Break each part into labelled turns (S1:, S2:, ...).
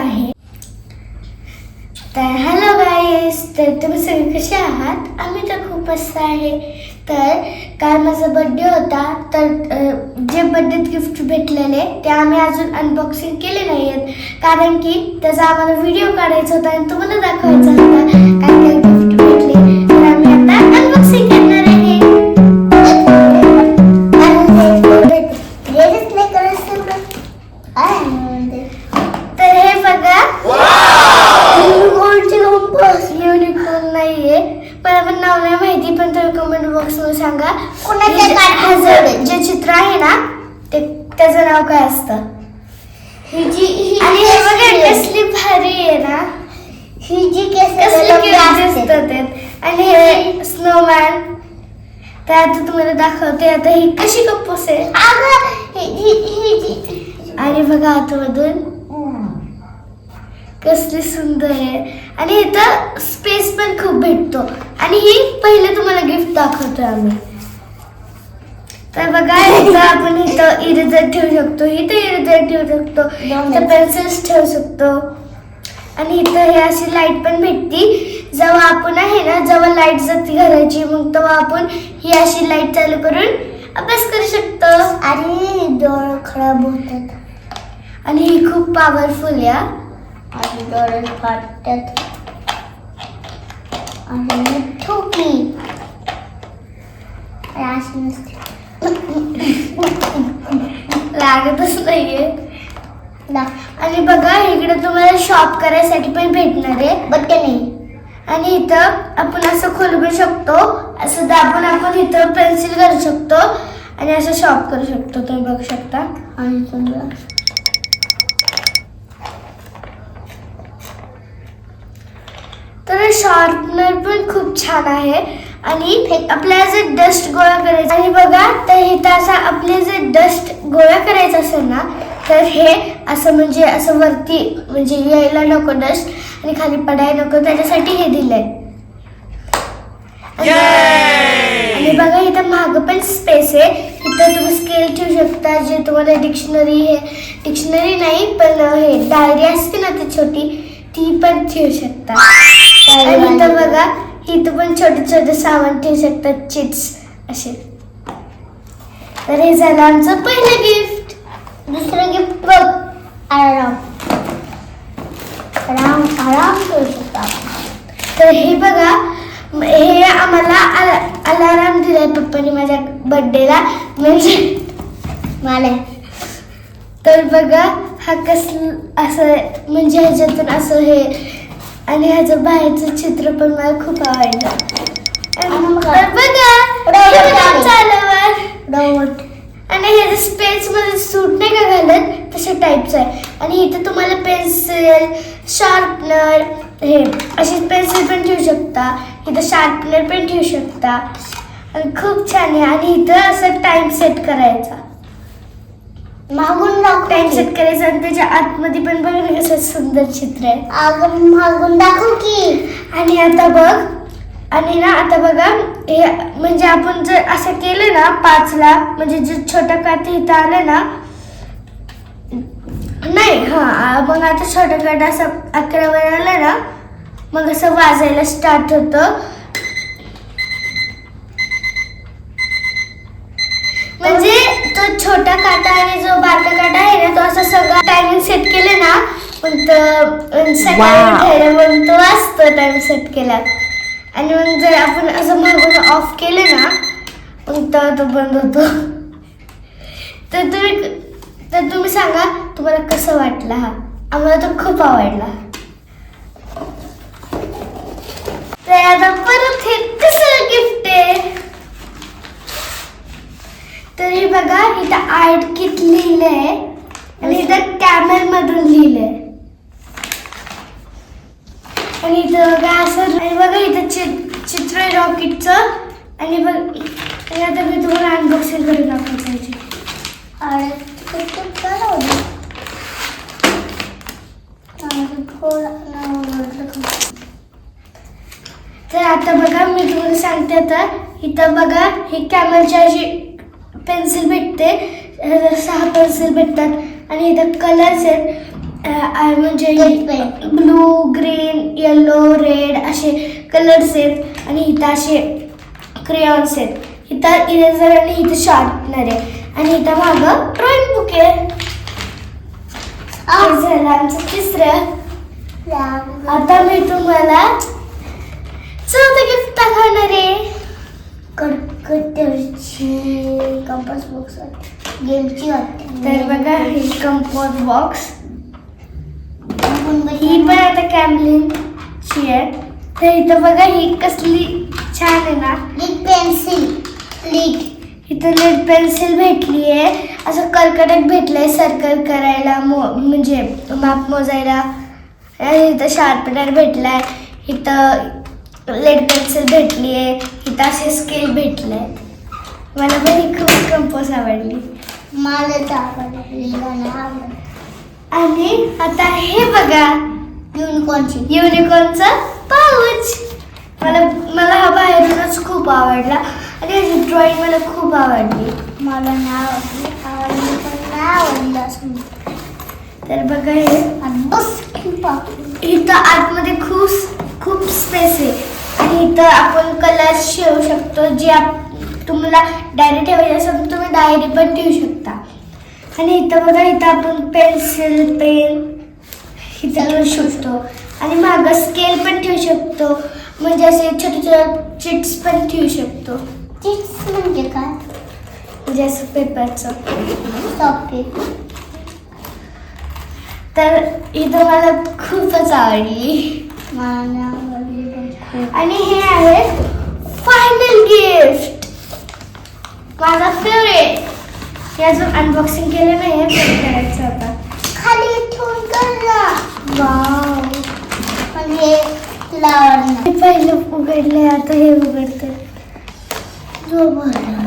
S1: आहे. तर हॅलो गाईस तर तुम्ही सगळे कसे आहात? आम्ही तर खूप मस्त आहे. तर काल माझा बड्डे होता तर जे बड्डेत गिफ्ट भेटलेले ते आम्ही अजून अनबॉक्सिंग केले नाही आहेत कारण की त्याचा आम्हाला व्हिडिओ काढायचा होता आणि तुम्हाला दाखवायचा होता. मध्ये सांगा.
S2: कोणाचं
S1: हे जे- चित्र आहे ना ते त्याचं नाव काय असतं?
S2: ही जी ही
S1: आणि हे बघा
S2: कसली
S1: भारी आहे ना.
S2: ही जी केस
S1: कसली. दिसतात. आणि हे स्नोमॅन तर आता तुम्हाला दाखवते आता ही कशी कप्पूस आहे आणि बघा आतमधून. कसली सुंदर आहे. आणि इथं स्पेस पण खूप भेटतो. आणि ही पहिले तुम्हाला गिफ्ट दाखवतो आम्ही. तर बघा इथं आपण इथं इरेजर ठेवू शकतो. इथं इरेजर ठेवू शकतो. इथं पेन्सिल्स ठेवू शकतो. आणि इथं हे अशी लाइट पण भेटती. जेव्हा आपण आहे ना जेव्हा लाइट जाते घराची मग तेव्हा आपण ही अशी लाइट चालू करून अभ्यास करू शकतो.
S2: आणि डोळे खराब होतात.
S1: आणि ही खूप पॉवरफुल आहे.
S2: आणि डोळे फाटतात आणि ठोकी. अशी नसते
S1: लागतच नाहीये आणि बघा इकडे तुम्हाला शॉप करायसाठी पण भेटणार आहे.
S2: बघते नाही.
S1: आणि इथं आपण असं खोलवू शकतो असं दाबून आपण इथं पेन्सिल करू शकतो आणि असं शॉप करू शकतो. तुम्ही बघू शकता.
S2: आणि तुम्हाला
S1: तर शॉर्पनर पण खूप छान आहे. आणि आपल्याला जर डस्ट गोळा करायचा आणि बघा तर इथं असं आपले जर डस्ट गोळा करायचा असेल ना तर हे असं म्हणजे असं वरती म्हणजे यायला नको डस्ट आणि खाली पडायला नको त्याच्यासाठी हे दिलंय. आणि आणि बघा इथं माग पण स्पेस आहे. इथं तुम्ही स्केल ठेवू शकता जे तुम्हाला डिक्शनरी हे डिक्शनरी नाही पण हे डायरी असते ना ती छोटी ती पण ठेवू शकता. आणि इथं बघा इथं पण छोटे छोटे सामान ठेवू शकतात चिप्स असे. तर हे झालं आमचं पहिलं गिफ्ट
S2: दुसरं गिफ्ट बघ आराम. आराम आराम करू शकतो.
S1: तर हे बघा हे आम्हाला अलाराम दिलाय पप्पानी माझ्या बर्थडेला म्हणजे
S2: मला.
S1: तर बघा हा कस असं म्हणजे ह्याच्यातून असं हे आणि ह्याचं बाहेरचं चित्र पण मला खूप आवडलं. आणि तर बघा
S2: रोबोट
S1: आणि मध्ये सूट नाही का घालत तशा टाईपचं आहे. आणि इथं तुम्हाला पेन्सिल शार्पनर हे अशी पेन्सिल पण ठेवू शकता. इथं शार्पनर पण ठेवू शकता. आणि खूप छान आहे. आणि इथं असं टाइम सेट करायचा.
S2: मागून दाखव
S1: करायचा आणि त्याच्या आतमध्ये पण बघा ना कसं सुंदर चित्र आहे.
S2: अगं मागून दाखव की.
S1: आणि आता बघ आणि ना आता बघा हे म्हणजे आपण जर असं केलं ना पाचला म्हणजे जे छोटं काट इथं आलं ना नाही हा मग आता छोटं काट असं अकरा वेळ आलं ना मग असं वाजायला स्टार्ट होतं म्हणजे तो छोटा काटा आणि जो बारका काटा आहे ना तो असं सगळं टायमिंग सेट केलं ना मग तो सकाळी. उठायला तो असतो टाइम सेट केला आणि मग जर आपण असं मागून ऑफ केलं ना मग तेव्हा तो बंद होतो. तर तुम्ही तर तुम्ही सांगा तुम्हाला कसं वाटलं हा? आम्हाला तो खूप आवडला. तर आता परत हे कसं गिफ्ट आहे? तर बघा इथं आर्ट किट लिहिलंय आणि इथं कॅमेल मधून लिहिलंय आणि इथं बघा असं आणि बघा इथं चित्र आहे रॉकेटचं आणि बघ आणि आता मी तुम्हाला अनबॉक्सिंग करून दाखवतो याची.
S2: अरे किती करू दे. आणि थोडं नवं
S1: तर आता बघा मी तुम्हाला सांगते आता इथं बघा ही कॅमलची अशी पेन्सिल भेटते सहा पेन्सिल भेटतात आणि इथं कलर्स आहेत म्हणजे. ब्लू ग्रीन येलो रेड असे कलर्स आहेत आणि इथं असे क्रेयॉन्स आहेत. इथं इरेझर आणि इथं शार्पनर आहे. आणि इथं मागं ड्रॉइंग बुक आहे. हे झालं आमचं तिसरं. आता मी तुम्हाला चौथं गिफ्ट दाखवणार आहे.
S2: कंपास बॉक्स गेमची
S1: तर बघा ही कंपोज बॉक्स ही पण आता कॅमलिनची आहे. तर इथं बघा ही कसली छान आहे ना.
S2: लिड पेन्सिल लिड
S1: इथं लेड पेन्सिल भेटली आहे असं कर्कटक भेटलंय सर्कल करायला मो म्हणजे माप मोजायला. आणि इथं शार्पनर भेटलाय. इथं लेड पेन्सिल भेटली आहे इथं असे स्केल भेटले आहेत मला पण ही खूप कंपोज आवडली.
S2: मला तर आवडलं
S1: आणि आता हे बघा.
S2: युनिकॉर्नची
S1: युनिकॉर्नचं पाऊच मला मला हा बाहेरूनच खूप आवडला. आणि ह्याची ड्रॉइंग मला खूप आवडली.
S2: मला नाही आवडली. आवडली पण नाही आवडली असं
S1: तर बघा हे.
S2: आणि बस
S1: इथं आतमध्ये खूप खूप स्पेस आहे. आणि इथं आपण कलर्स ठेवू शकतो जे आप तुम्हाला डायरी ठेवायचे असेल तर तुम्ही डायरी पण ठेवू शकता. आणि इथं बघा इथं आपण पेन्सिल पेन इथं ठेवू शकतो आणि मागं स्केल पण ठेवू शकतो. म्हणजे असे छोटे छोटे चिट्स पण ठेवू शकतो.
S2: चिप्स म्हणजे काय?
S1: म्हणजे असं पेपरचं.
S2: टॉपिक
S1: तर इथं मला खूपच आवडली.
S2: मला नाही आवडली पण खूप
S1: आणि हे आहे फायनल गिफ्ट माझा फेवरेट हे अजून अनबॉक्सिंग केलं नाही आहे करायचं आता.
S2: खाली ठेवून कर. ना
S1: वाव
S2: हे तुला
S1: पहिलं उघडले आता हे उघडते
S2: जो बरं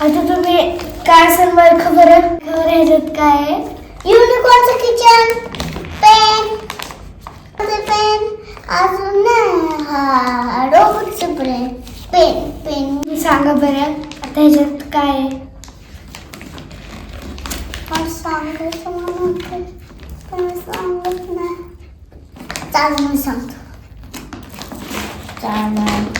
S1: आता तुम्ही काय असेल खबर खबर ह्याच्यात काय आहे?
S2: युनिकॉर्नचं किचन पेन पेन अजून ना हा रोबोटचं पेन पेन पेन
S1: सांगा बरं आता ह्याच्यात काय आहे?
S2: मला सांगायचं मला पण सांगत नाही. चाल मी सांगतो. चालेल.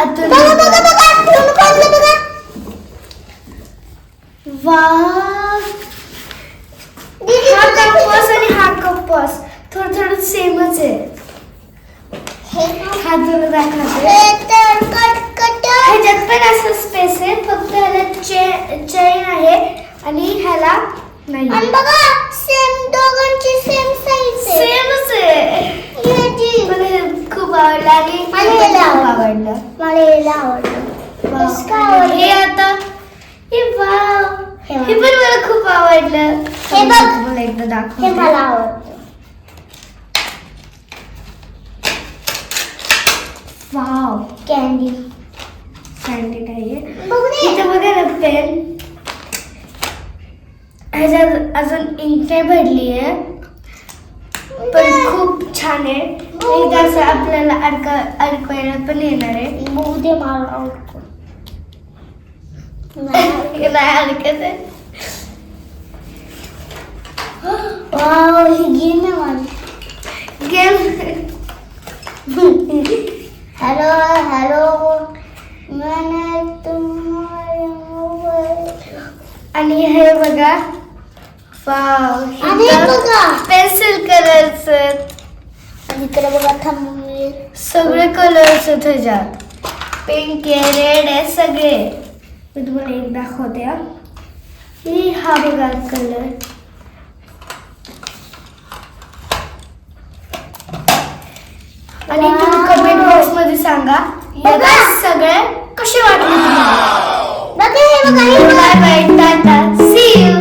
S1: आपण आतून
S2: बघा बघा बघा युनिकॉर्नला बघा
S1: वाव
S2: दीदी
S1: हा
S2: बघा.
S1: कंपास आणि हा कंपास थोडं थोडं सेमच आहे
S2: हे
S1: हा तुला दाखवते
S2: हे तर कटकट
S1: ह्याच्यात पण असं स्पेस आहे फक्त ह्याला चे चेन आहे आणि ह्याला नाही
S2: आणि बघा सेम दोघांची सेम साईज आहे
S1: सेमच आहे
S2: याची
S1: मला हे खूप आवडलं आणि
S2: मला
S1: हे
S2: हे
S1: पण खूप
S2: आवडलं.
S1: आवडलं
S2: मला यायला आवडलं
S1: वाव.
S2: कसं काय आवडलं?
S1: हे आता हे वाव
S2: हे
S1: हे
S2: वाव.
S1: पण मला खूप आवडलं.
S2: हे बघ.
S1: मला एकदा
S2: हे
S1: दाखव
S2: मला आवडतं.
S1: वाव
S2: कॅन्डी बघू दे.
S1: इथं बघा ना पेन ह्याच्यात अजून इंक नाही भरली आहे. पण खूप छान आहे. एकदा असं आपल्याला अडका अडकवायला पण येणार आहे.
S2: बघू दे मला आवडतो.
S1: नाही अडकत आहे.
S2: वाव हे घे ना मला
S1: गेम
S2: हॅलो हॅलो मैंने तुम्हारे मोबाईल
S1: आणि हे बघा. वाव
S2: आणि बघा.
S1: पेन्सिल कलरचं
S2: आणि इकडे बघा थांबवे
S1: सगळे कलर्स आहेत ह्याच्यात. पिंक आहे रेड आहे सगळे. मी तुम्हाला एक दाखवते. ही. हा बघा कलर आणि तुम्ही कमेंट बॉक्समध्ये सांगा
S2: बघा
S1: सगळे कसे वाटले.
S2: Bye bye tata
S1: see you